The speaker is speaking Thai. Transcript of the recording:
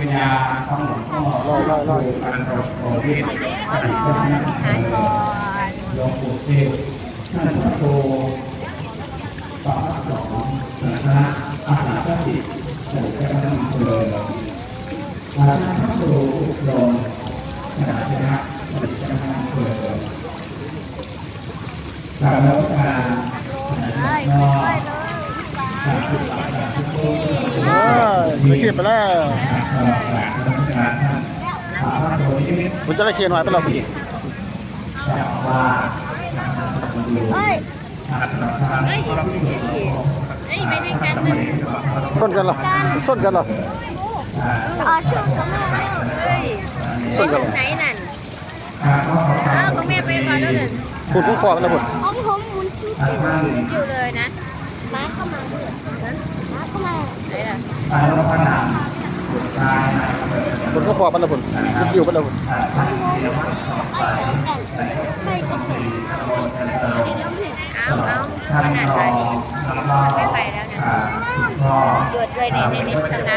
วิญญาณทั้งหมดก็ลอยลอยลอยการประโภที่ขออธิษฐานก่อนหลวงปู่เทพท่านพระโตปาสองคณะอาสาสติสมุทรปราการอำเภออาจารพระโตอุดมคณะคณะสมุทรปราการอำเภอกราบนมัสการได้ก็ได้เลยกราบทุกท่าน อไปเขียนไปแล้วก็กราบนมัสการท่านพระพระโตนิมิตผมจะได้เขียนไว้ไปแล้วเมื่อกี้เจ้าอาวาสเฮ้ยท่านประธานเฮ้ยเฮ้ยไปด้วยกันนะส้นกันเหรอส้นกันเหรออ๋อช่วงกับแม่เฮ้ยส้นกันเหรอไหนนั่นครับก็ขออ้าวก็แม่ไปก่อนแล้วเดินพูดพุ่งคอกันแล้วพุ่นผมผมหมุนคิวท่านท่านอยู่เลยนะ ม้าเข้ามาด้วยนะม้าเข้ามาไหนล่ะท่านพระนามตายนะพุ่นพุ่งคอกันแล้วพุ่นอยู่กันแล้วพุ่นไม่กันไม่กันเอาเอาท่านขนาดรอนี้แล้วก็ไม่ไปแล้วนะอ่าคุณพ่อเกิดเลยในในในทำงาน